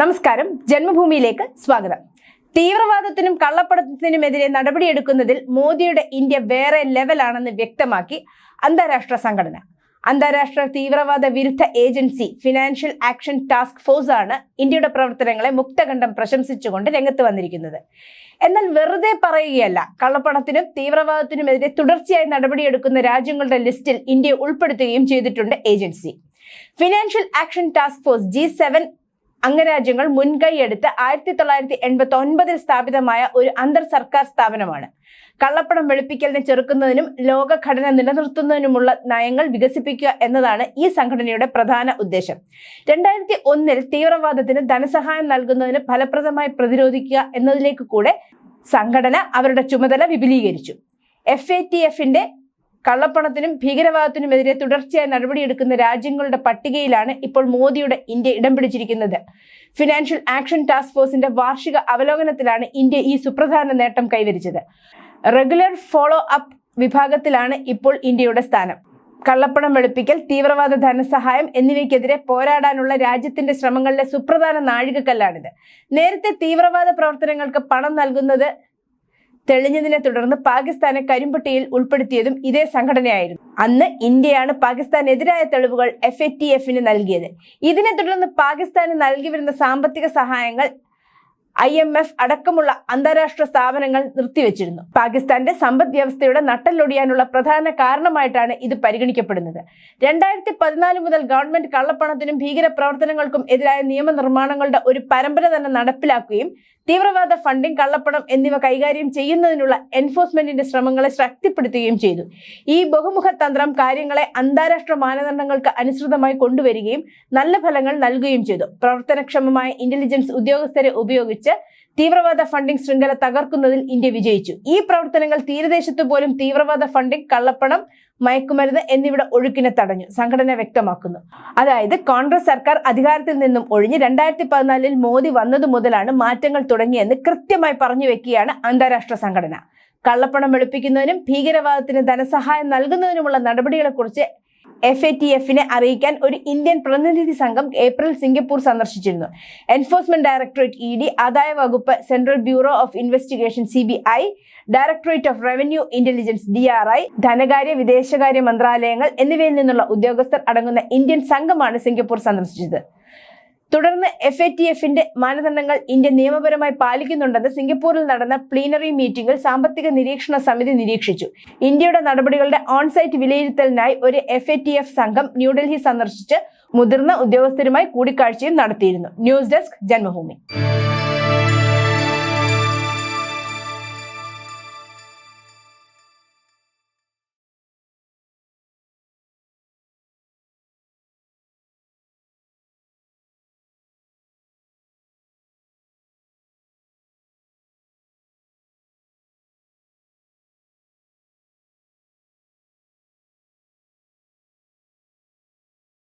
നമസ്കാരം. ജന്മഭൂമിയിലേക്ക് സ്വാഗതം. തീവ്രവാദത്തിനും കള്ളപ്പണത്തിനുമെതിരെ നടപടിയെടുക്കുന്നതിൽ മോദിയുടെ ഇന്ത്യ വേറെ ലെവലാണെന്ന് വ്യക്തമാക്കി അന്താരാഷ്ട്ര സംഘടന. അന്താരാഷ്ട്ര തീവ്രവാദ വിരുദ്ധ agency financial action task force ആണ് ഇന്ത്യയുടെ പ്രവർത്തനങ്ങളെ മുക്തകണ്ഠം പ്രശംസിച്ചുകൊണ്ട് രംഗത്ത് വന്നിരിക്കുന്നത്. എന്നാൽ വെറുതെ പറയുകയല്ല കള്ളപ്പണത്തിനും തീവ്രവാദത്തിനുമെതിരെ തുടർച്ചയായി നടപടിയെടുക്കുന്ന രാജ്യങ്ങളുടെ ലിസ്റ്റിൽ ഇന്ത്യ ഉൾപ്പെടുത്തുകയും ചെയ്തിട്ടുണ്ട് agency. Financial action task force G seven അംഗരാജ്യങ്ങൾ മുൻകൈയെടുത്ത് ആയിരത്തി തൊള്ളായിരത്തി എൺപത്തി ഒൻപതിൽ സ്ഥാപിതമായ ഒരു അന്തർ സർക്കാർ സ്ഥാപനമാണ്. കള്ളപ്പണം വെളുപ്പിക്കലിനെ ചെറുക്കുന്നതിനും ലോകഘടന നിലനിർത്തുന്നതിനുമുള്ള നയങ്ങൾ വികസിപ്പിക്കുക എന്നതാണ് ഈ സംഘടനയുടെ പ്രധാന ഉദ്ദേശം. രണ്ടായിരത്തി ഒന്നിൽ തീവ്രവാദത്തിന് ധനസഹായം നൽകുന്നതിന് ഫലപ്രദമായി പ്രതിരോധിക്കുക എന്നതിലേക്ക് കൂടെ സംഘടന അവരുടെ ചുമതല വിപുലീകരിച്ചു. എഫ് എ ടി എഫിന്റെ കള്ളപ്പണത്തിനും ഭീകരവാദത്തിനുമെതിരെ തുടർച്ചയായി നടപടിയെടുക്കുന്ന രാജ്യങ്ങളുടെ പട്ടികയിലാണ് ഇപ്പോൾ മോദിയുടെ ഇന്ത്യ ഇടം പിടിച്ചിരിക്കുന്നത്. ഫിനാൻഷ്യൽ ആക്ഷൻ ടാസ്ക് ഫോഴ്സിന്റെ വാർഷിക അവലോകനത്തിലാണ് ഇന്ത്യ ഈ സുപ്രധാന നേട്ടം കൈവരിച്ചത്. റെഗുലർ ഫോളോ അപ്പ് വിഭാഗത്തിലാണ് ഇപ്പോൾ ഇന്ത്യയുടെ സ്ഥാനം. കള്ളപ്പണം വെളുപ്പിക്കൽ തീവ്രവാദ ധനസഹായം എന്നിവയ്ക്കെതിരെ പോരാടാനുള്ള രാജ്യത്തിന്റെ ശ്രമങ്ങളിലെ സുപ്രധാന നാഴികക്കല്ലാണിത്. നേരത്തെ തീവ്രവാദ പ്രവർത്തനങ്ങൾക്ക് പണം നൽകുന്നത് തെളിഞ്ഞതിനെ തുടർന്ന് പാകിസ്ഥാനെ കരിമ്പട്ടിയിൽ ഉൾപ്പെടുത്തിയതും ഇതേ സംഘടനയായിരുന്നു. അന്ന് ഇന്ത്യയാണ് പാകിസ്ഥാനെതിരായ തെളിവുകൾ എഫ് എ ടി എഫിന് നൽകിയത്. ഇതിനെ തുടർന്ന് പാകിസ്ഥാന് നൽകി വരുന്ന സാമ്പത്തിക സഹായങ്ങൾ ഐ എം എഫ് അടക്കമുള്ള അന്താരാഷ്ട്ര സ്ഥാപനങ്ങൾ നിർത്തിവെച്ചിരുന്നു. പാകിസ്ഥാന്റെ സമ്പദ് വ്യവസ്ഥയുടെ നട്ടലൊടിയാനുള്ള പ്രധാന കാരണമായിട്ടാണ് ഇത് പരിഗണിക്കപ്പെടുന്നത്. രണ്ടായിരത്തി പതിനാല് മുതൽ ഗവൺമെന്റ് കള്ളപ്പണത്തിനും ഭീകര പ്രവർത്തനങ്ങൾക്കും എതിരായ നിയമനിർമ്മാണങ്ങളുടെ ഒരു പരമ്പര തന്നെ നടപ്പിലാക്കുകയും തീവ്രവാദ ഫണ്ടിംഗ് കള്ളപ്പണം എന്നിവ കൈകാര്യം ചെയ്യുന്നതിനുള്ള എൻഫോഴ്സ്മെന്റിന്റെ ശ്രമങ്ങളെ ശക്തിപ്പെടുത്തുകയും ചെയ്തു. ഈ ബഹുമുഖ തന്ത്രം കാര്യങ്ങളെ അന്താരാഷ്ട്ര മാനദണ്ഡങ്ങൾക്ക് അനുസൃതമായി കൊണ്ടുവരികയും നല്ല ഫലങ്ങൾ നൽകുകയും ചെയ്തു. പ്രവർത്തനക്ഷമമായ ഇന്റലിജൻസ് ഉദ്യോഗസ്ഥരെ ഉപയോഗിച്ച് തീവ്രവാദ ഫണ്ടിംഗ് ശൃംഖല തകർക്കുന്നതിൽ ഇന്ത്യ വിജയിച്ചു. ഈ പ്രവർത്തനങ്ങൾ തീരദേശത്ത് പോലും തീവ്രവാദ ഫണ്ടിംഗ് കള്ളപ്പണം മയക്കുമരുന്ന് എന്നിവയുടെ ഒഴുക്കിനെ തടഞ്ഞു. സംഘടന വ്യക്തമാക്കുന്നു. അതായത് കോൺഗ്രസ് സർക്കാർ അധികാരത്തിൽ നിന്നും ഒഴിഞ്ഞ് രണ്ടായിരത്തി പതിനാലിൽ മോദി വന്നതു മുതലാണ് മാറ്റങ്ങൾ തുടങ്ങിയെന്ന് കൃത്യമായി പറഞ്ഞു വെക്കുകയാണ് അന്താരാഷ്ട്ര സംഘടന. കള്ളപ്പണം വെളുപ്പിക്കുന്നതിനും ഭീകരവാദത്തിന് ധനസഹായം നൽകുന്നതിനുമുള്ള നടപടികളെക്കുറിച്ച് എഫ് എ ടി എഫിനെ അറിയിക്കാൻ ഒരു ഇന്ത്യൻ പ്രതിനിധി സംഘം ഏപ്രിൽ സിംഗപ്പൂർ സന്ദർശിച്ചിരുന്നു. എൻഫോഴ്സ്മെന്റ് ഡയറക്ടറേറ്റ് ഇ ഡി ആദായ വകുപ്പ് central bureau of investigation C B I directorate of revenue intelligence D R I ധനകാര്യ വിദേശകാര്യ മന്ത്രാലയങ്ങൾ എന്നിവയിൽ നിന്നുള്ള ഉദ്യോഗസ്ഥർ അടങ്ങുന്ന ഇന്ത്യൻ സംഘമാണ് സിംഗപ്പൂർ സന്ദർശിച്ചത്. തുടർന്ന് എഫ് എ ടി എഫിന്റെ മാനദണ്ഡങ്ങൾ ഇന്ത്യ നിയമപരമായി പാലിക്കുന്നുണ്ടെന്ന് സിംഗപ്പൂരിൽ നടന്ന പ്ലീനറി മീറ്റിംഗിൽ സാമ്പത്തിക നിരീക്ഷണ സമിതി നിരീക്ഷിച്ചു. ഇന്ത്യയുടെ നടപടികളുടെ ഓൺസൈറ്റ് വിലയിരുത്തലിനായി ഒരു എഫ് എ ടി എഫ് സംഘം ന്യൂഡൽഹി സന്ദർശിച്ച് മുതിർന്ന ഉദ്യോഗസ്ഥരുമായി കൂടിക്കാഴ്ചയും നടത്തിയിരുന്നു. News desk Janmabhumi.